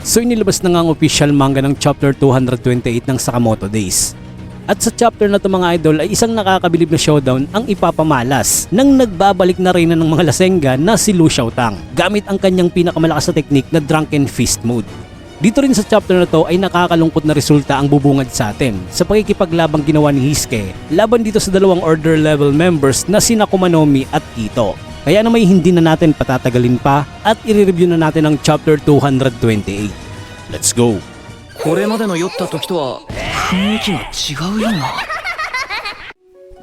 So inilabas na nga ang official manga ng chapter 228 ng Sakamoto Days. At sa chapter na to mga idol ay isang nakakabilib na showdown ang ipapamalas ng nagbabalik na reyna ng mga lasengga na si Lu Xiaotang gamit ang kanyang pinakamalakas na teknik na Drunken Fist Mode. Dito rin sa chapter na to ay nakakalungkot na resulta ang bubungad sa atin sa pakikipaglabang ginawa ni Hiske laban dito sa dalawang order level members na sina Kumanomi at Kito. Kaya na may hindi na natin patatagalin pa at i-review na natin ang chapter 228. Let's go! これまでの酔った時とは雰囲気が違うよな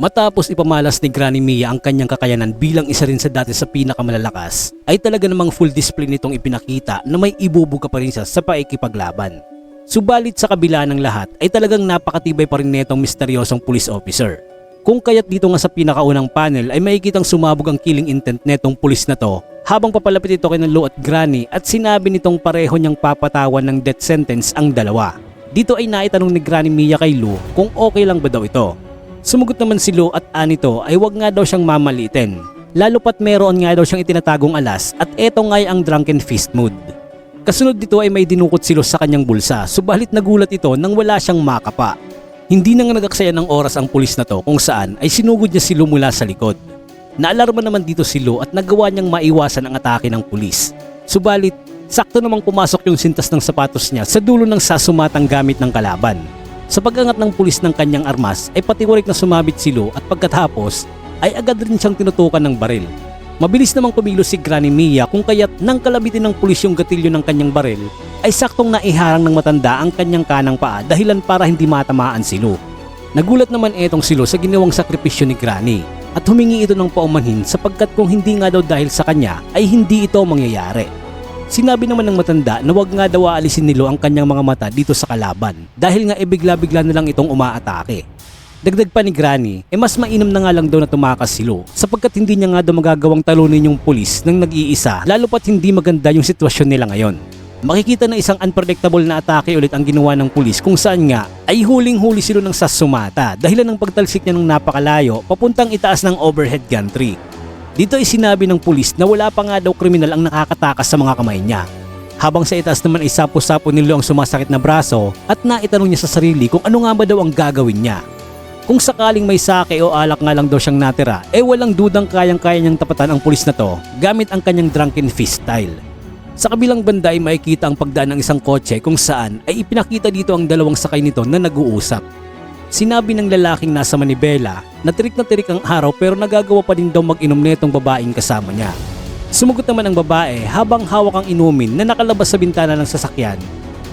Matapos ipamalas ni Granny Mia ang kanyang kakayanan bilang isa rin sa dati sa pinakamalalakas, ay talaga namang full display nitong ipinakita na may ibubuga pa rin siya sa paikipaglaban. Subalit sa kabila ng lahat ay talagang napakatibay pa rin netong misteryosong police officer. kung kaya't dito nga sa pinakaunang panel ay makikitang sumabog ang killing intent netong pulis na to habang papalapit ito kay Lu at Granny at sinabi nitong pareho niyang papatawan ng death sentence ang dalawa. Dito ay naitanong ni Granny Mia kay Lu kung okay lang ba daw ito. Sumugot naman si Lu at Anito ay wag nga daw siyang mamalitin. Lalo pat meron nga daw siyang itinatagong alas at eto nga'y ang drunken fist mood. Kasunod dito ay may dinukot si Lu sa kanyang bulsa subalit nagulat ito nang wala siyang makapa. Hindi na nga nagaksaya ng oras ang pulis na to kung saan ay sinugod niya si Lu mula sa likod. Naalarma naman dito si Lu at nagawa niyang maiwasan ang atake ng pulis. Subalit, sakto namang pumasok yung sintas ng sapatos niya sa dulo ng sasumatang gamit ng kalaban. Sa pag-angat ng pulis ng kanyang armas ay patiwarik na sumabit si Lu at pagkatapos ay agad rin siyang tinutukan ng baril. Mabilis namang kumilos si Granny Mia kung kaya't nang kalabitin ng pulis yung gatilyo ng kanyang baril ay saktong naiharang ng matanda ang kanyang kanang paa dahilan para hindi matamaan si Lu. Nagulat naman etong si Lu sa ginawang sakripisyo ni Granny at humingi ito ng paumanhin sapagkat kung hindi nga daw dahil sa kanya ay hindi ito mangyayari. Sinabi naman ng matanda na wag nga daw aalisin ni Lu ang kanyang mga mata dito sa kalaban dahil nga ibigla-bigla na lang itong umaatake. Dagdag pa ni Granny, eh mas mainam na nga lang daw na tumakas si Lu sapagkat hindi niya nga daw magagawang talunin yung pulis ng nag-iisa lalo pat hindi maganda yung sitwasyon nila ngayon. Makikita na isang unpredictable na atake ulit ang ginawa ng pulis kung saan nga ay huling-huli sila ng sasumata dahilan ng pagtalsik niya ng napakalayo papuntang itaas ng overhead gantry. Dito ay sinabi ng pulis na wala pa nga daw kriminal ang nakakatakas sa mga kamay niya. Habang sa itaas naman ay sapo-sapo nilo ang sumasakit na braso at naitanong niya sa sarili kung ano nga ba daw ang gagawin niya. Kung sakaling may sake o alak nga lang daw siyang natira, eh walang dudang kayang-kaya niyang tapatan ang pulis na to gamit ang kanyang drunken fist style. Sa kabilang banda ay makikita ang pagdaan ng isang kotse kung saan ay ipinakita dito ang dalawang sakay nito na nag-uusap. Sinabi ng lalaking nasa Manibela na tirik na tirik ang araw pero nagagawa pa din daw mag-inom netong babaeng kasama niya. Sumugot naman ang babae habang hawak ang inumin na nakalabas sa bintana ng sasakyan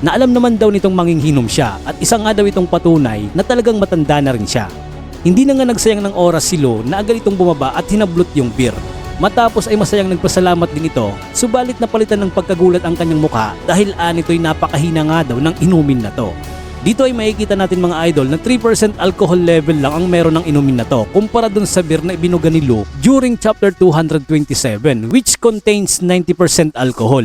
na alam naman daw nitong manginghinom siya at isa nga daw itong patunay na talagang matanda na rin siya. Hindi na nga nagsayang ng oras si Lo na agad itong bumaba at hinablot yung beer. Matapos ay masayang nagpasalamat din ito, subalit napalitan ng pagkagulat ang kanyang mukha dahil anito'y napakahina nga daw ng inumin na to. Dito ay makikita natin mga idol na 3% alcohol level lang ang meron ng inumin na to kumpara dun sa beer na ibinuga ni Lu during chapter 227 which contains 90% alcohol.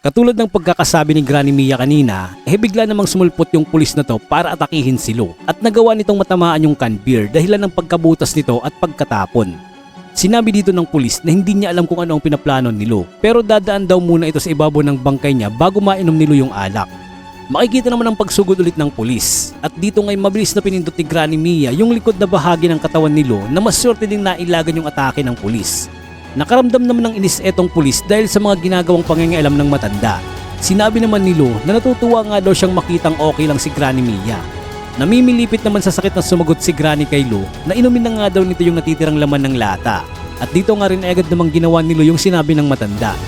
Katulad ng pagkakasabi ni Granny Mia kanina, eh bigla namang sumulpot yung pulis na to para atakihin si Lu at nagawa nitong matamaan yung can beer dahilan ng pagkabutas nito at pagkatapon. Sinabi dito ng pulis na hindi niya alam kung ano ang pinaplano ni Lu pero dadaan daw muna ito sa ibabaw ng bangkay niya bago mainom ni Lu yung alak. Makikita naman ang pagsugod ulit ng pulis at dito ngay mabilis na pinindot ni Granny Mia yung likod na bahagi ng katawan ni Lu na maswerte ding nailagan yung atake ng pulis. Nakaramdam naman ng inis etong pulis dahil sa mga ginagawang pangingialam ng matanda. Sinabi naman ni Lu na natutuwa nga daw siyang makitang okay lang si Granny Mia. Namimilipit naman sa sakit na sumagot si Granny kay Lu na inumin na nga daw nito yung natitirang laman ng lata. At dito nga rin agad namang ginawa ni Lu yung sinabi ng matanda.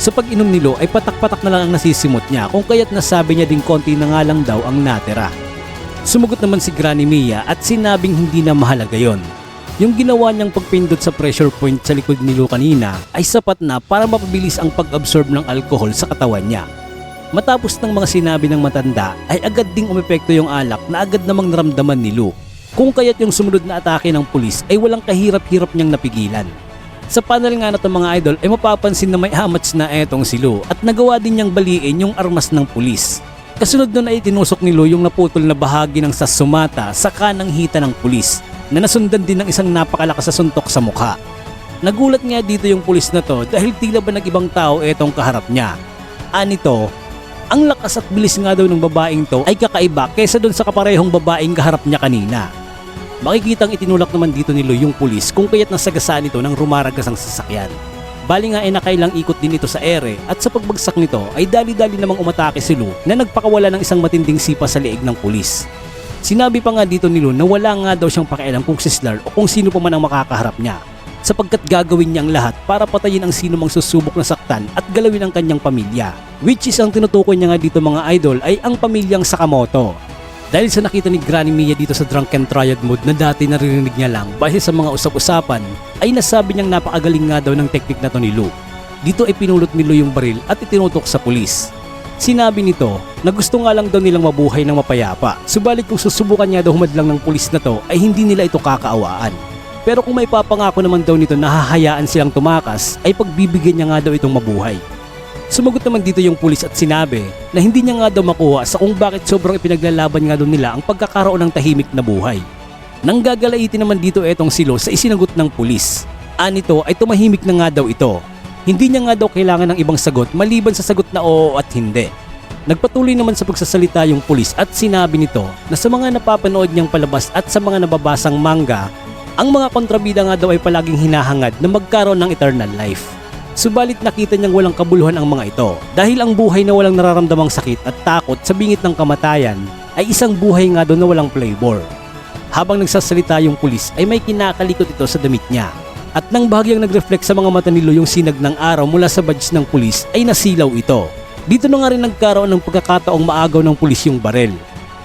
Sa pag-inom ni Lu ay patak-patak na lang ang nasisimot niya kung kaya't nasabi niya ding konti na nga lang daw ang natira. Sumugot naman si Granny Mia at sinabing hindi na mahalaga yon. Yung ginawa niyang pagpindot sa pressure point sa likod ni Lu kanina ay sapat na para mapabilis ang pag-absorb ng alcohol sa katawan niya. Matapos ng mga sinabi ng matanda ay agad ding umepekto yung alak na agad namang naramdaman ni Lu. Kung kaya't yung sumunod na atake ng pulis ay walang kahirap-hirap niyang napigilan. Sa panel nga na mga idol ay mapapansin na may hamats na etong si Lu at nagawa din niyang baliin yung armas ng pulis. Kasunod nun ay tinusok ni Lu yung naputol na bahagi ng sasumata sa kanang hita ng pulis na nasundan din ng isang napakalakas na suntok sa mukha. Nagulat nga dito yung pulis na to dahil tila ba nag-ibang tao etong kaharap niya. Anito, Ang lakas at bilis nga daw ng babaeng to ay kakaiba kesa doon sa kaparehong babaeng kaharap niya kanina. Makikitang itinulak naman dito ni Lu yung pulis kung kaya't nasagasaan ito ng rumaragas ang sasakyan. Bali nga ay nakailang ikot din ito sa ere at sa pagbagsak nito ay dali-dali namang umatake si Lu na nagpakawala ng isang matinding sipa sa leeg ng pulis. Sinabi pa nga dito ni Lu na wala nga daw siyang pakialam kung si Slar o kung sino pa man ang makakaharap niya sapagkat gagawin niya ang lahat para patayin ang sino mang susubok na saktan at galawin ang kanyang pamilya. Which is ang tinutukoy niya nga dito mga idol ay ang pamilyang Sakamoto. Dahil sa nakita ni Granny Mia dito sa drunken triad mode na dati naririnig niya lang base sa mga usap-usapan ay nasabi niyang napakagaling nga daw ng teknik na to ni Lu. Dito ay pinulot ni Lu yung baril at itinutok sa pulis. Sinabi nito na gusto nga lang daw nilang mabuhay ng mapayapa. Subalit kung susubukan niya daw humadlang ng pulis na to ay hindi nila ito kakaawaan. Pero kung may papangako naman daw nito na hahayaan silang tumakas ay pagbibigyan niya nga daw itong mabuhay. Sumagot naman dito yung pulis at sinabi na hindi niya nga daw makuha sa kung bakit sobrang ipinaglalaban nga daw nila ang pagkakaroon ng tahimik na buhay. Nang gagalaitin naman dito etong silo sa isinagot ng pulis. Anito ay tumahimik na nga daw ito. Hindi niya nga daw kailangan ng ibang sagot maliban sa sagot na oo at hindi. Nagpatuloy naman sa pagsasalita yung pulis at sinabi nito na sa mga napapanood niyang palabas at sa mga nababasang manga, ang mga kontrabida nga daw ay palaging hinahangad na magkaroon ng eternal life. Subalit nakita niyang walang kabuluhan ang mga ito dahil ang buhay na walang nararamdamang sakit at takot sa bingit ng kamatayan ay isang buhay nga doon na walang flavor. Habang nagsasalita yung pulis ay may kinakalikot ito sa damit niya. At nang bahagyang nag-reflect sa mga mata ni Lo yung sinag ng araw mula sa badge ng pulis ay nasilaw ito. Dito na nga rin nagkaroon ng pagkakataong maagaw ng pulis yung barel.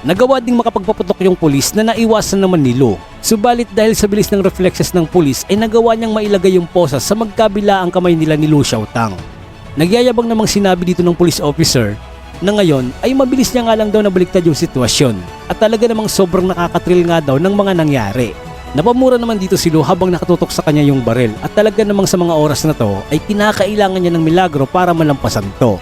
Nagawa ding makapagpaputok yung pulis na naiwasan naman ni Lo. Subalit dahil sa bilis ng reflexes ng pulis ay nagawa niyang mailagay yung posa sa magkabila ang kamay nila ni Lu Xiaotang. Nagyayabang namang sinabi dito ng police officer na ngayon ay mabilis niya nga lang daw nabaliktad yung sitwasyon at talaga namang sobrang nakakatril nga daw ng mga nangyari. Napamura naman dito si Lu habang nakatutok sa kanya yung baril at talaga namang sa mga oras na to ay kinakailangan niya ng milagro para malampasan to.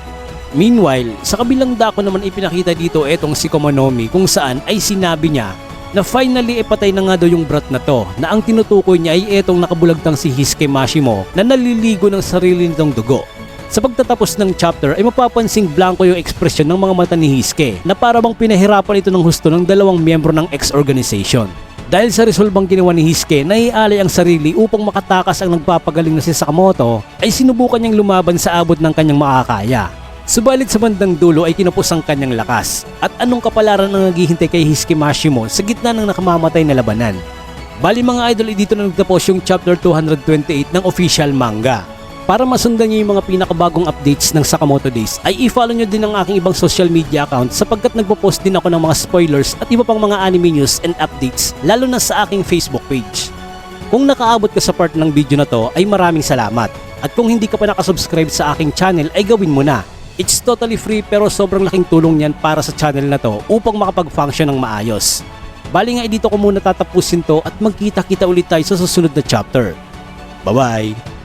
Meanwhile, sa kabilang dako naman ipinakita dito etong si Komonomi kung saan ay sinabi niya na finally ipatay na nga daw yung brat na to na ang tinutukoy niya ay etong nakabulagtang si Hisuke Mashimo na naliligo ng sarili nitong dugo. Sa pagtatapos ng chapter ay mapapansing blanco yung ekspresyon ng mga mata ni Hisuke na para bang pinahirapan ito ng husto ng dalawang miyembro ng ex-organization. Dahil sa resolbang ginawa ni Hisuke na ialay ang sarili upang makatakas ang nagpapagaling na si Sakamoto ay sinubukan niyang lumaban sa abot ng kanyang makakaya. Subalit sa bandang dulo ay kinupos ang kanyang lakas. At anong kapalaran ang naghihintay kay Hisuke Mashimo sa gitna ng nakamamatay na labanan? Bali mga idol, dito na nagtapos yung chapter 228 ng official manga. Para masundan niyo yung mga pinakabagong updates ng Sakamoto Days, ay i-follow nyo din ang aking ibang social media account sapagkat nagpo-post din ako ng mga spoilers at iba pang mga anime news and updates, lalo na sa aking Facebook page. Kung nakaabot ka sa part ng video na to, ay maraming salamat. At kung hindi ka pa nakasubscribe sa aking channel, ay gawin mo na. It's totally free pero sobrang laking tulong niyan para sa channel na to upang makapag-function ng maayos. Bali nga dito ko muna tatapusin to at magkita-kita ulit tayo sa susunod na chapter. Bye-bye!